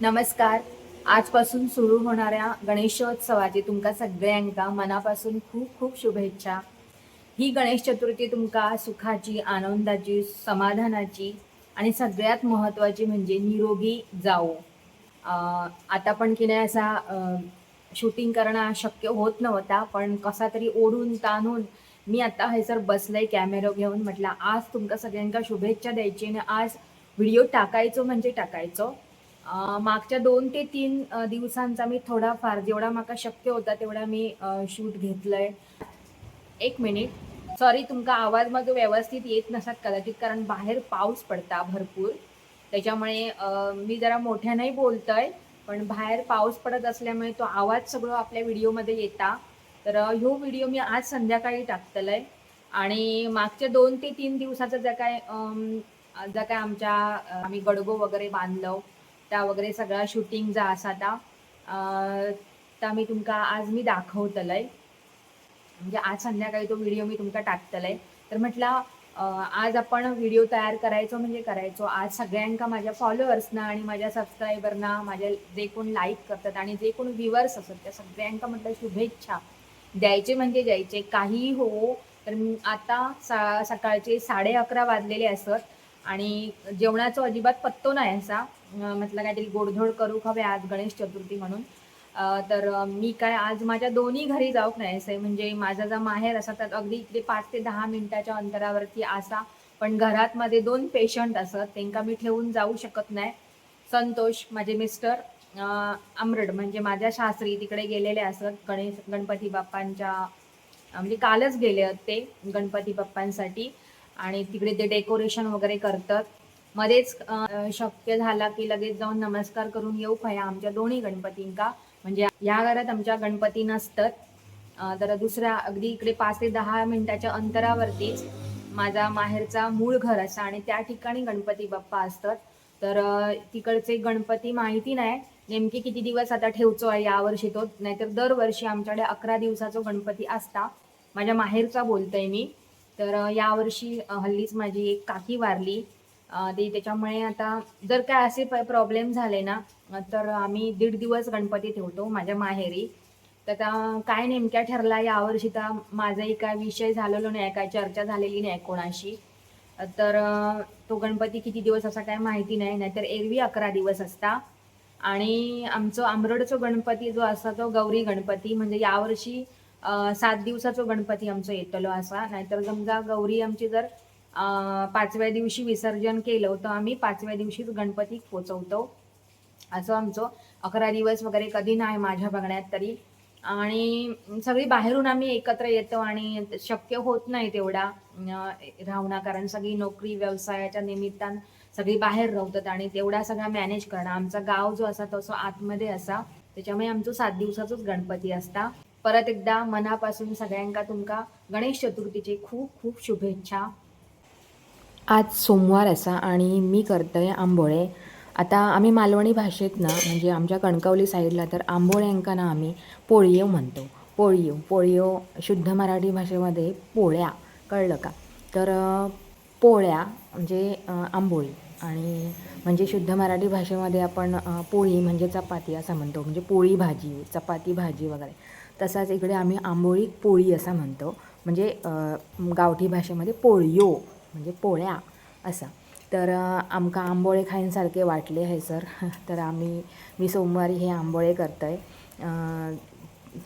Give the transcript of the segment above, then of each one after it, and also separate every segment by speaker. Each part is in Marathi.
Speaker 1: नमस्कार. आजपासून सुरू होणाऱ्या गणेशोत्सवाची तुमका सगळ्यांका मनापासून खूप खूप शुभेच्छा. ही गणेश चतुर्थी तुमका सुखाची आनंदाची समाधानाची आणि सगळ्यात महत्त्वाची म्हणजे निरोगी जाओ आता पण की नाही असा शूटिंग करणं शक्य होत नव्हता पण कसा तरी ओढून ताणून मी आता हैसर बसलंय कॅमेरो घेऊन. म्हटलं आज तुमका सगळ्यांका शुभेच्छा द्यायची आणि आज व्हिडिओ टाकायचो म्हणजे टाकायचो. मागच्या दोन ते तीन दिवसांचा मी थोडाफार जेवढा माका शक्य होता तेवढा मी शूट घेतलंय. एक मिनिट. सॉरी तुमका आवाज माझा व्यवस्थित येत नसत कदाचित कारण बाहेर पाऊस पडता भरपूर. त्याच्यामुळे मी जरा मोठ्यानंही बोलतोय पण बाहेर पाऊस पडत असल्यामुळे तो आवाज सगळं आपल्या व्हिडिओमध्ये येता. तर ह्यो व्हिडिओ मी आज संध्याकाळी टाकतलंय. आणि मागच्या दोन ते तीन दिवसाचं जर काय जर काय आमच्या आम्ही गडगो वगैरे बांधलो त्या वगैरे सगळा शूटिंग जा असा ता अं, मी तुमका आज मी दाखवतलंय. म्हणजे आज संध्याकाळी तो व्हिडिओ मी तुमका टाकतलंय. तर म्हटलं आज आपण व्हिडिओ तयार करायचो म्हणजे करायचो. आज सगळ्यांका माझ्या फॉलोअर्सना आणि माझ्या सबस्क्रायबरना माझ्या जे कोण लाईक करतात आणि जे कोण व्ह्युअर्स असतात त्या सगळ्यांका म्हटलं शुभेच्छा. द्यायचे म्हणजे द्यायचे. काहीही हो तर आता सा सकाळचे साडे अकरा वाजलेले असत. आणि जेवणाचा अजिबात पत्तो नाही असा. म्हटलं काहीतरी गोडधोड करू हवे आज गणेश चतुर्थी म्हणून? तर मी काय आज माझ्या दोन्ही घरी जाऊक नाही असं म्हणजे माझा जर माहेर असा तर अगदी इकडे पाच ते दहा मिनिटाच्या अंतरावरती असा. पण घरात माझे दोन पेशंट असत त्यांका मी ठेवून जाऊ शकत नाही. संतोष माझे मिस्टर अमरड म्हणजे माझ्या शास्त्री तिकडे गेलेले असत गणेश गणपती बाप्पांच्या म्हणजे कालच गेले आहेत ते गणपती बाप्पांसाठी. आणि तिकडे ते डेकोरेशन वगैरे करतात. मध्येच शक्य झाला की लगेच जाऊन नमस्कार करून येऊ खया आमच्या दोन्ही गणपतींका म्हणजे या घरात आमच्या गणपती नसतात. तर दुसऱ्या अगदी इकडे पाच ते दहा मिनिटाच्या अंतरावरतीच माझा माहेरचा मूळ घर असा आणि त्या ठिकाणी गणपती बाप्पा असतात. तर तिकडचे गणपती माहिती नाही. नेमके किती दिवस आता ठेवचो आहे यावर्षी तो नाहीतर दरवर्षी आमच्याकडे अकरा दिवसाचा गणपती असता. माझ्या माहेरचा बोलतोय मी. तर यावर्षी हल्लीच माझी एक काकी वारली. ते त्याच्यामुळे आता जर काय असे प्रॉब्लेम झाले ना तर आम्ही दीड दिवस गणपती ठेवतो माझ्या माहेरी. तर आता काय नेमक्या ठरला यावर्षी तर माझाही काय विषय झालेलो नाही काय चर्चा झालेली नाही कोणाशी. तर तो गणपती किती दिवस असा काय माहिती नाही नाहीतर एरवी अकरा दिवस असता. आणि आमचं आंबरडचो गणपती जो असा तो गौरी गणपती म्हणजे यावर्षी सात दिवसाचो गणपती आमचो येतलो असा. नाहीतर समजा गौरी आमची जर पाचव्या दिवशी विसर्जन केलं तर आम्ही. पाचव्या दिवशीच गणपती पोचवतो. असं आमचं अकरा दिवस वगैरे कधी नाही माझ्या बघण्यात तरी. आणि सगळी बाहेरून आम्ही एकत्र येतो आणि शक्य होत नाही तेवढा. राहणं कारण सगळी नोकरी व्यवसायाच्या निमित्तानं सगळी बाहेर राहतात आणि तेवढा सगळा मॅनेज करणं. आमचा गाव जो असा तसो आतमध्ये असा. त्याच्यामुळे आमचं सात दिवसाचाच गणपती असता. परत एकदा मनापासून सगळ्यांका तुमका गणेश चतुर्थीची खूप खूप शुभेच्छा.
Speaker 2: आज सोमवार असा आणि मी करतोय आंबोळे. आता आम्ही मालवणी भाषेत ना म्हणजे आमच्या कणकवली साईडला तर आंबोळ्यांका ना आम्ही पोळीयो म्हणतो. पोळीयो पोळीयो शुद्ध मराठी भाषेमध्ये पोळ्या कळलं का? तर पोळ्या म्हणजे आंबोळी आणि म्हणजे शुद्ध मराठी भाषेमध्ये आपण पोळी म्हणजे चपाती असं म्हणतो म्हणजे पोळी भाजी चपाती भाजी वगैरे. तसाच इकडे आम्ही आंबोळी पोळी असं म्हणतो म्हणजे गावठी भाषेमध्ये पोळयो म्हणजे पोळ्या असा. तर आमकां आमका आंबोळे खायनसारखे वाटले आहे सर. तर आम्ही मी सोमवारी हे आंबोळे करतोय. आहे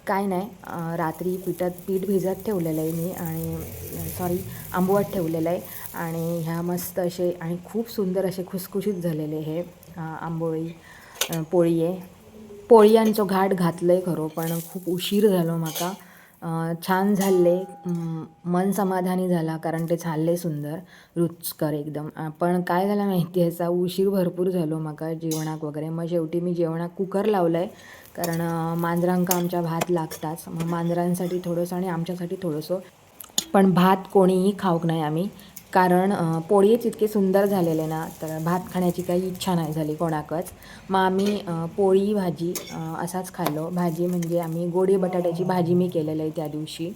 Speaker 2: काय नाही रात्री पिठात पीठ भिजत ठेवलेलं आहे मी आणि सॉरी आंबवट ठेवलेलं आहे. आणि ह्या मस्त असे आणि खूप सुंदर असे खुसखुशीत झालेले हे आंबोळी अं, पोळी आहे. पोळयांचो घाट घातलंय खरो पण खूप उशीर झालो म्हाका छान झाले. मन समाधानी झाला कारण ते झाले सुंदर रुचकर एकदम. पण काय झालं माहिती आहे असा उशीर भरपूर झालो मका जेवणाक वगैरे. मग शेवटी मी जेवणाक कुकर लावलं आहे कारण मांजरांका आमच्या भात लागताच. मग मांजरांसाठी थोडंसं आणि आमच्यासाठी थोडंसं. पण भात कोणीही खाऊक नाही आम्ही. कारण पोळीच इतके सुंदर झालेले ना तर भात खाण्याची काही इच्छा नाही झाली कोणाकच. मग आम्ही पोळी भाजी असाच खाल्लो. भाजी म्हणजे आम्ही गोडी बटाट्याची भाजी मी केलेलं आहे त्या दिवशी.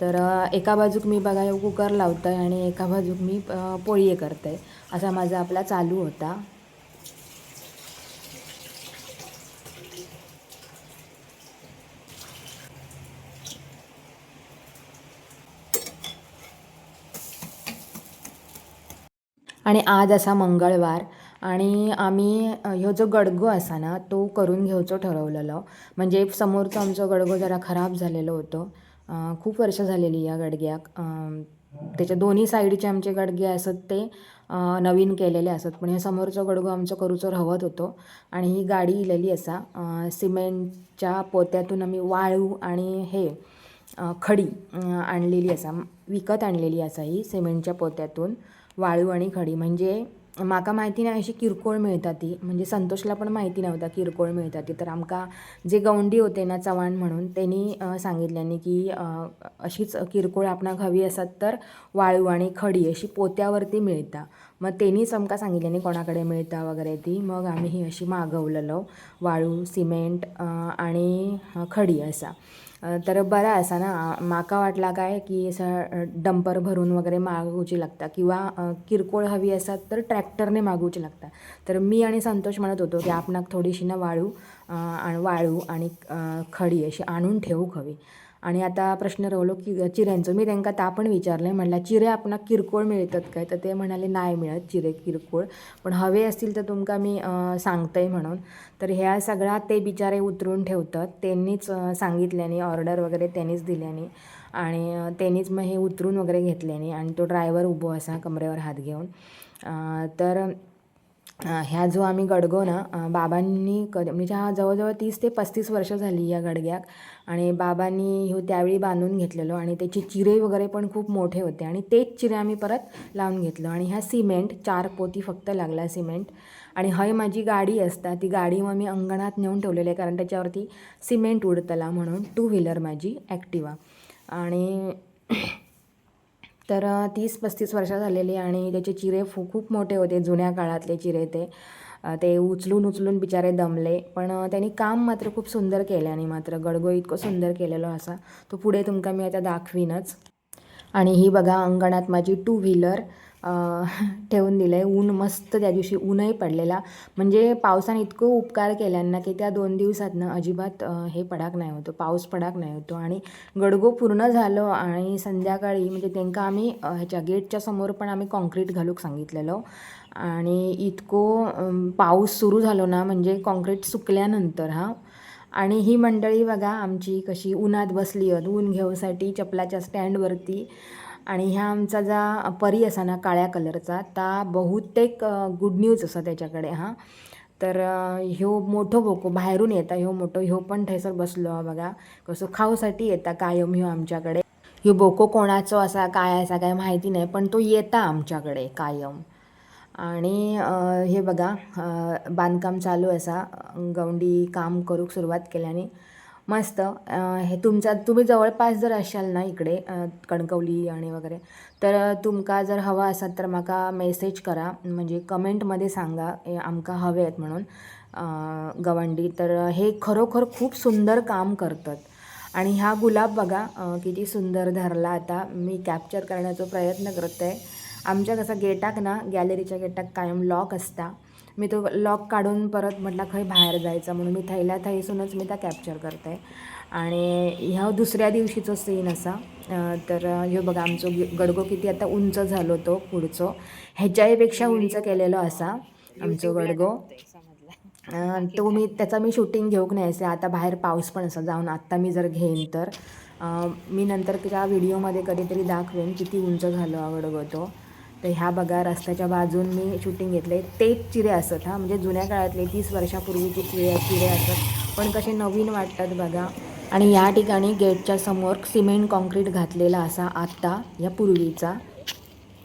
Speaker 2: तर एका बाजूक मी बघा कुकर लावतं आहे आणि एका बाजूक मी पोळी करते असा माझा आपला चालू होता.
Speaker 1: आणि आज असा मंगळवार आणि आम्ही ह्यो जो गडगो असा ना तो करून घेवचो ठरवलेलो. म्हणजे समोरचो आमचो गडगो जरा खराब झालेलो होतो. खूप वर्ष झालेली या गडग्याक त्याच्या दोन्ही साईडचे आमचे गडगे असत ते नवीन केलेले असत. पण हे समोरचं गडगो आमचं करूचो रवत होतो. आणि ही गाडी इलेली असा सिमेंटच्या पोत्यातून आम्ही वाळू आणि हे खडी आणलेली असा विकत आणलेली असा ही सिमेंटच्या पोत्यातून. वाळू आणि खडी. म्हणजे माका माहिती नाही अशी किरकोळ मिळता ती. म्हणजे संतोषला पण माहिती नव्हता किरकोळ मिळता ती. तर आमका जे गवंडी होते ना चव्हाण म्हणून त्यांनी सांगितल्यानी की अशीच किरकोळ आपणाक हवी असत तर वाळू आणि खडी अशी पोत्यावरती मिळता. मग त्यांनीच आमका सांगितल्यानी कोणाकडे मिळता वगैरे ती. मग आम्ही ही अशी मागवलेलो. वाळू सिमेंट आणि खडी असा. तर बरा असा ना माका वाटला काय की असं डंपर भरून वगैरे मागवची लागता किंवा किरकोळ हवी असतात तर ट्रॅक्टरने मागवची लागता. तर मी आणि संतोष म्हणत होतो की आपणाक थोडीशी ना वाळू आणि वाळू आणि खडी अशी आणून ठेवूक हवी. आणि आता प्रश्न राहिलो की चिऱ्यांचो. मी त्यांना ता पण विचारले म्हणला चिरे आपणाक किरकोळ मिळतात काय? तर ते म्हणाले नाही मिळत चिरे किरकोळ. पण हवे असतील तर तुमका मी सांगतंय म्हणून. तर ह्या सगळ्या ते बिचारे उतरून ठेवतात. त्यांनीच सांगितल्याने ऑर्डर वगैरे त्यांनीच दिल्याने आणि त्यांनीच मग हे उतरून वगैरे घेतल्याने आणि तो ड्रायव्हर उभो असा कमरेवर हात घेऊन. तर ह्या जो आम्ही गडगो ना बाबांनी कधी म्हणजे हा जवळजवळ तीस ते पस्तीस वर्ष झाली या गडग्याक आणि बाबांनी ह्यो त्यावेळी बांधून घेतलेलो आणि त्याचे चिरे वगैरे पण खूप मोठे होते. आणि तेच चिरे आम्ही परत लावून घेतलो. आणि ह्या सिमेंट चार पोती फक्त लागला सिमेंट. आणि हय माझी गाडी असता ती गाडी मग मी अंगणात नेऊन ठेवलेली आहे. कारण त्याच्यावरती सिमेंट उडतला म्हणून टू व्हीलर माझी ॲक्टिवा. आणि तर तीस पस्तीस वर्ष झालेली आणि त्याचे चिरे फू खूप मोठे होते जुन्या काळातले चिरे ते. ते उचलून उचलून बिचारे दमले. पण त्यांनी काम मात्र खूप सुंदर केलं आणि मात्र गडगो इतकं सुंदर केलेलो असा. तो पुढे तुमका मी आता दाखवीनच. आणि ही बघा अंगणात माझी टू व्हीलर ठेवून दिलं आहे ऊन मस्त त्या दिवशी ऊनही पडलेला. म्हणजे पावसाने इतकं उपकार केल्यांना की त्या दोन दिवसातनं अजिबात हे पडाक नाही होतो. पाऊस पडाक नाही होतो. आणि गडगो पूर्ण झालो आणि संध्याकाळी म्हणजे त्यांका आम्ही ह्याच्या गेटच्या समोर पण आम्ही कॉन्क्रीट घालूक सांगितलेलो. आणि इतको पाऊस सुरू झालो ना म्हणजे कॉन्क्रीट सुकल्यानंतर हा. आणि ही मंडळी बघा आमची कशी उन्हात बसली आहेत. ऊन घेऊसाठी चपलाच्या स्टँडवरती आणि ह्या आमचा जा परी असा ना काळ्या कलरचा ता बहुतेक गुड न्यूज असा त्याच्याकडे हां. तर ह्यो मोठो बोको बाहेरून येता ह्यो मोठो ह्यो पण थंयसर बसलो हा बघा. कसो खाऊसाठी येता कायम ह्यो आमच्याकडे. ह्यो बोको कोणाचो असा काय असा काय माहिती नाही पण तो येता आमच्याकडे कायम. आणि हे बघा बांधकाम चालू असा गवंडी काम करूक सुरुवात केल्याने. मस्त. हे तुमचा तुम्ही जवळपास जर असाल ना इकडे कणकवली आणि वगैरे तर तुमका जर हवा असाल तर म्हाका मेसेज करा. म्हणजे कमेंटमध्ये सांगा आमकां आमका हवे आहेत म्हणून. गवंडी. तर हे खरोखर खूप सुंदर काम करतात. आणि हा गुलाब बघा किती सुंदर धरला आता. मी कॅप्चर करण्याचा प्रयत्न करत आहे आमच्या कसं गेटाक ना गॅलरीच्या गेटाक कायम लॉक असता. मी तो लॉक काढून परत म्हटलं खंय बाहेर जायचं. म्हणून मी थैल्या थैसूनच मी त्या कॅप्चर करते. आणि ह्या दुसऱ्या दिवशीचो सीन असा. तर ह्यो बघा आमचो गडगो किती आता उंच झालो तो पुढचो. ह्याच्यापेक्षा उंच केलेलो असा आमचो गडगो. तो मी त्याचा मी शूटिंग घेऊक नाही असे. आता बाहेर पाऊस पण असं जाऊन आत्ता मी जर घेईन तर. मी नंतर त्या व्हिडिओमध्ये कधीतरी दाखवेन किती उंच झालं आवडगं तो. तर ह्या बघा रस्त्याच्या बाजून मी शूटिंग घेतले तेच चिरे असत हा. म्हणजे जुन्या काळातले तीस वर्षापूर्वीचे चिरे चिरे असत पण कसे नवीन वाटतात बघा. आणि या ठिकाणी गेटच्या समोर सिमेंट कॉन्क्रीट घातलेला असा आत्ता या पूर्वीचा.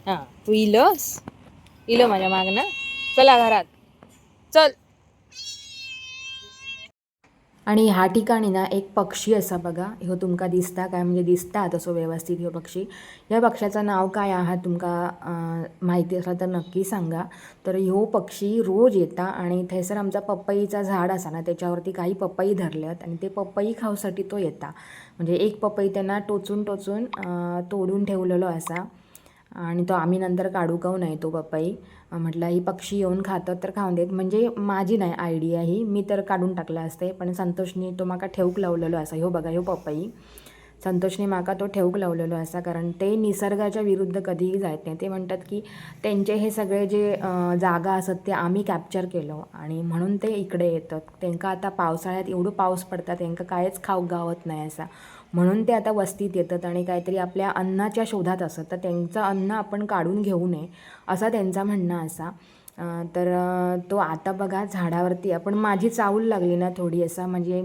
Speaker 3: हां. तू इलस? इलं माझ्या मागनं. चला घरात. चल.
Speaker 1: आणि ह्या ठिकाणी ना एक पक्षी असा बघा. ह्यो तुमका दिसता काय? म्हणजे दिसता तसो व्यवस्थित ह्यो पक्षी. या पक्षाचं नाव काय आहात तुमका माहिती असला तर नक्की सांगा. तर ह्यो पक्षी रोज येता आणि थंयसर आमचा पपईचा झाड असा ना त्याच्यावरती काही पपई धरल्यात आणि ते पपई खाऊसाठी तो येता. म्हणजे एक पपई त्यांना टोचून टोचून तोडून ठेवलेलो असा. आणि तो आम्ही नंतर काढू काऊ नाही तो पपई. म्हटलं ही पक्षी येऊन खातात तर खाऊन देत. म्हणजे माझी नाही आयडिया ही. मी तर काढून टाकलं असते. पण संतोषने तो माका ठेवूक लावलेलो असा. ह्यो बघा ह्यो पपई. संतोषने माका तो ठेवूक लावलेलो असा. कारण ते निसर्गाच्या विरुद्ध कधीही जायत नाही. ते म्हणतात की त्यांचे हे सगळे जे जागा असत ते आम्ही कॅप्चर केलो. आणि म्हणून ते इकडे येतात. त्यांका आता पावसाळ्यात एवढं पाऊस पडतात. त्यांका कायच खाऊक गावत नाही असा. म्हणून ते आता वस्तीत येतात आणि काहीतरी आपल्या अन्नाच्या शोधात असत तर त्यांचं अन्न आपण काढून घेऊ नये असा त्यांचा म्हणणं असा. तर तो आता बघा झाडावरती आहे. पण माझी चावूल लागली ना थोडी असा म्हणजे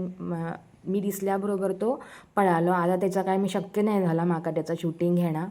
Speaker 1: मी दिसल्याबरोबर तो पळालो. आता त्याचा काय मी शक्य नाही झाला माका त्याचं शूटिंग घेणं.